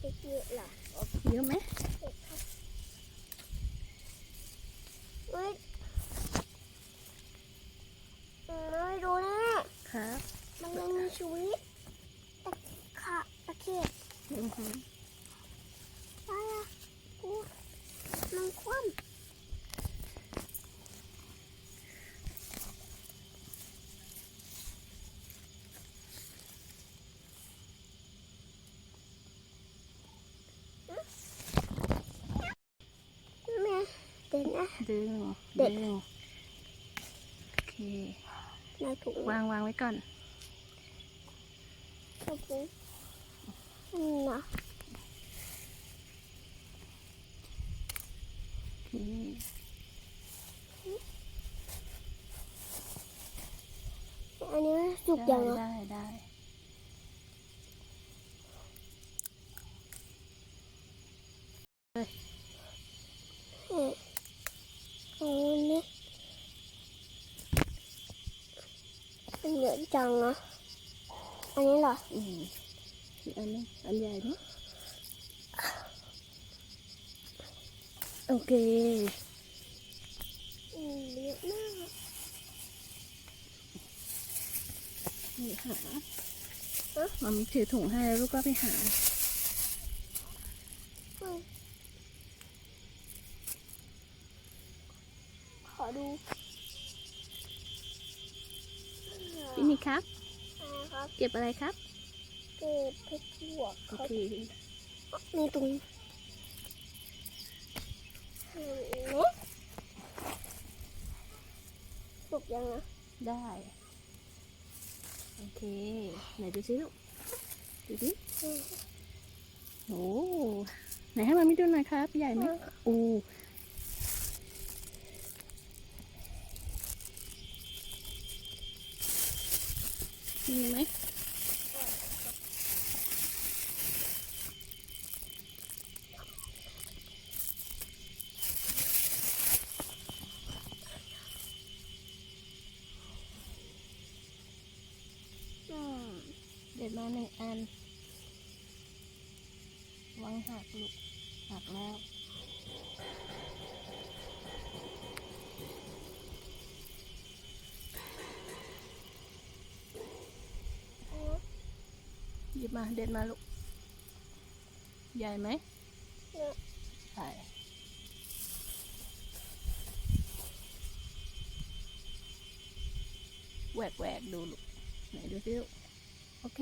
ทำไมไปเยอะล่ะเยอะไหมเด็กครับเฮ้ยไม่รู้แน่ครับ มันยังมีชีวิตตะขาตะเข็บ อือหือ อะไรอะกูมันคว่ำแม่เดี๋ยว นะ ดึงเด็ดึกงโอเค ในถุงวางวางไว้ก่อน ขอบคุณนี่นะโอเคอันนี้สุกยังได้อะได้ได้เอ๊ะอันนี้มัน เยอะจังนะอันนี้เหรอ อืมอีกอันนึงอันใหญ่ไหมโอเคอืมเยอะมากอะนี่หามามีถือถุงให้แล้วลูกก็ไปหาเฮ้ยขอดู พี่นิกครับนะครับเก็บอะไรครับเก็บเพชรบวกโอเขาเคมีตรงนี้เห็นไหมสุกยังนะได้โอเคไหนดูสิลูกดูดิอืมโอ้ไหนให้มามิดูหน่อยครับ ใหญ่ไหมอู มีไหมอืมเด็ดมาหนึ่งอันวางหักลูกหักแล้ว หยิบมาเด็ดมาลูก ใหญ่ไหมเนี่ยใช่แหวกแหวกดูลูก ไหนดูสิลูก โอเค